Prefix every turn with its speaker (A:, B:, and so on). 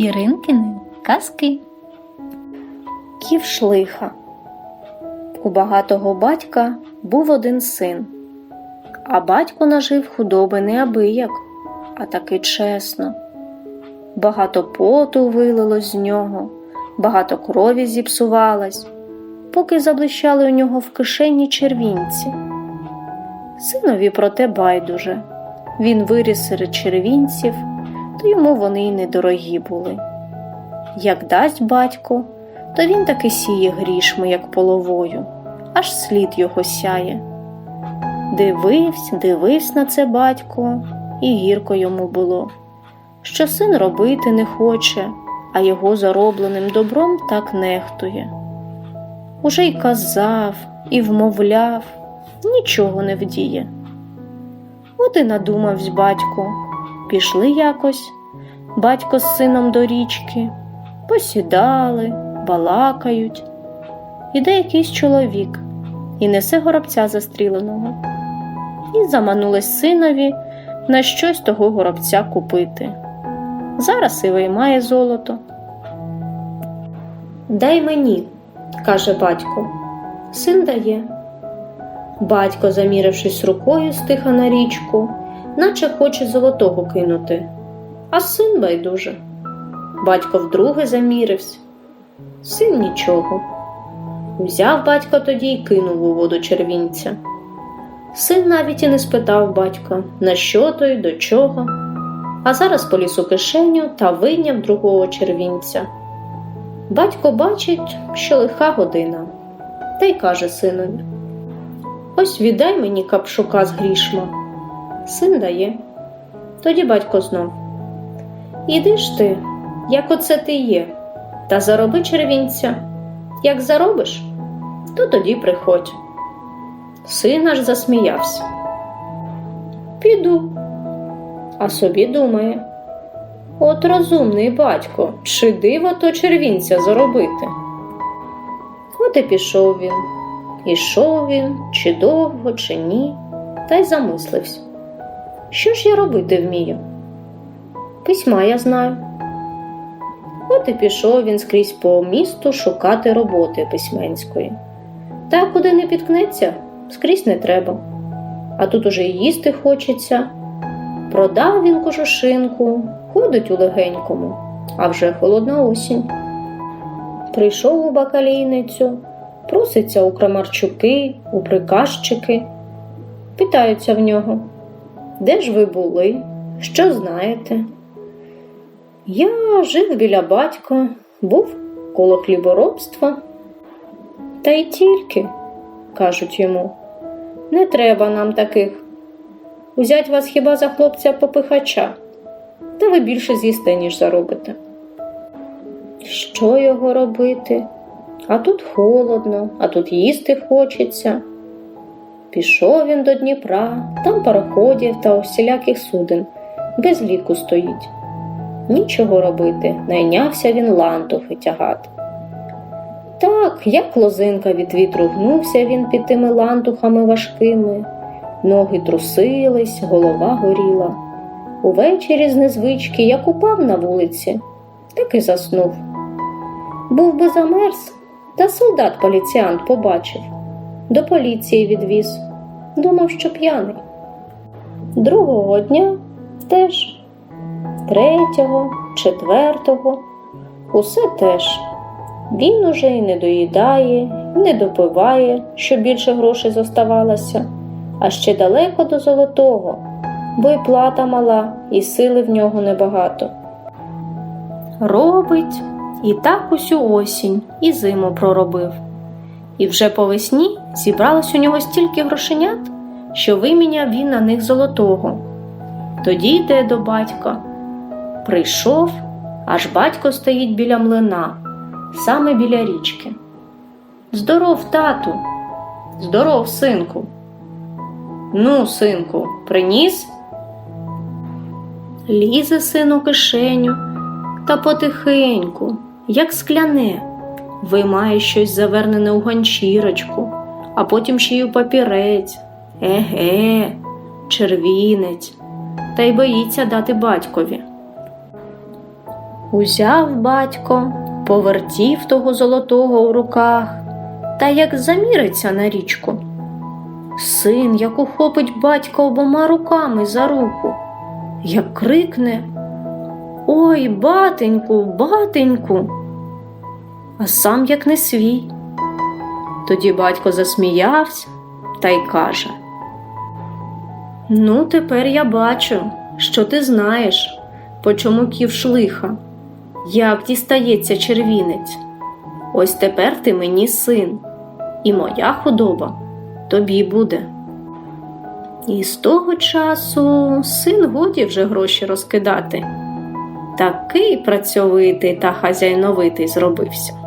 A: Іринкини казки.
B: Ківшлиха. У багатого батька був один син, а батько нажив худоби неабияк, а таки чесно. Багато поту вилилось з нього, багато крові зіпсувалось, поки заблищали у нього в кишені червінці. Синові проте байдуже. Він виріс серед червінців, то йому вони й недорогі були. Як дасть батько, то він таки сіє грішми, як половою, аж слід його сяє. Дивився, дивився на це батько, і гірко йому було, що син робити не хоче, а його заробленим добром так нехтує. Уже й казав, і вмовляв, нічого не вдіє. От і надумавсь батько. Пішли якось батько з сином до річки, посідали, балакають. Іде якийсь чоловік і несе горобця застріленого. І заманулось синові на щось того горобця купити. Зараз і виймає золото. Дай мені, каже батько. Син дає. Батько, замірившись рукою, стиха на річку, наче хоче золотого кинути, а син байдуже. Батько вдруге замірився. Син нічого. Взяв батько тоді й кинув у воду червінця. Син навіть і не спитав батька, на що той, до чого, а зараз поліз у кишеню та вийняв другого червінця. Батько бачить, що лиха година, та й каже синові Ось віддай мені капшука з грішма. Син дає. Тоді батько знов. Іди ж ти, як оце ти є, та зароби червінця. Як заробиш, то тоді приходь. Син аж засміявся. Піду, а собі думає. От розумний батько, чи диво то червінця заробити. От і пішов він. Ішов він, чи довго, чи ні, та й замислився. Що ж я робити вмію? Письма я знаю. От і пішов він скрізь по місту шукати роботи письменської. Та куди не підкнеться, скрізь не треба. А тут уже й їсти хочеться. Продав він кожушинку, ходить у легенькому, а вже холодна осінь. Прийшов у бакалійницю проситься у крамарчуки, у приказчики, питаються в нього, де ж ви були, що знаєте? Я жив біля батька, був коло хліборобства. Та й тільки, кажуть йому, не треба нам таких. Узять вас хіба за хлопця попихача, та ви більше з'їсте, ніж заробите. Що його робити? А тут холодно, а тут їсти хочеться. Пішов він до Дніпра, там пароходів та усіляких суден, без ліку стоїть. Нічого робити, найнявся він лантухи тягати. Так, як лозинка від вітру гнувся він під тими лантухами важкими, ноги трусились, голова горіла. Увечері з незвички, як упав на вулиці, так і заснув. Був би замерз, та солдат поліціант побачив, до поліції відвіз, думав, що п'яний. Другого дня теж, третього, четвертого, усе теж. Він уже й не доїдає, і не допиває, щоб більше грошей зоставалося, а ще далеко до золотого, бо й плата мала, і сили в нього небагато. Робить і так усю осінь і зиму проробив. І вже по весні зібралось у нього стільки грошенят, що виміняв він на них золотого. Тоді йде до батька. Прийшов, аж батько стоїть біля млина, саме біля річки. Здоров, тату, здоров, синку. Ну, синку, приніс? Лізе син у кишеню та потихеньку як скляне, виймає щось завернене у ганчірочку, а потім ще й у папірець, еге, червінець, та й боїться дати батькові. Узяв батько, повертів того золотого у руках, та як заміриться на річку. Син, як ухопить батька обома руками за руку, як крикне Ой, батеньку, батеньку, а сам як не свій. Тоді батько засміявся та й каже: Ну, тепер я бачу, що ти знаєш, по чому ківш лиха, як дістається червінець. Ось тепер ти мені син, і моя худоба тобі буде. І з того часу син годі вже гроші розкидати. Такий працьовитий та хазяйновитий зробився.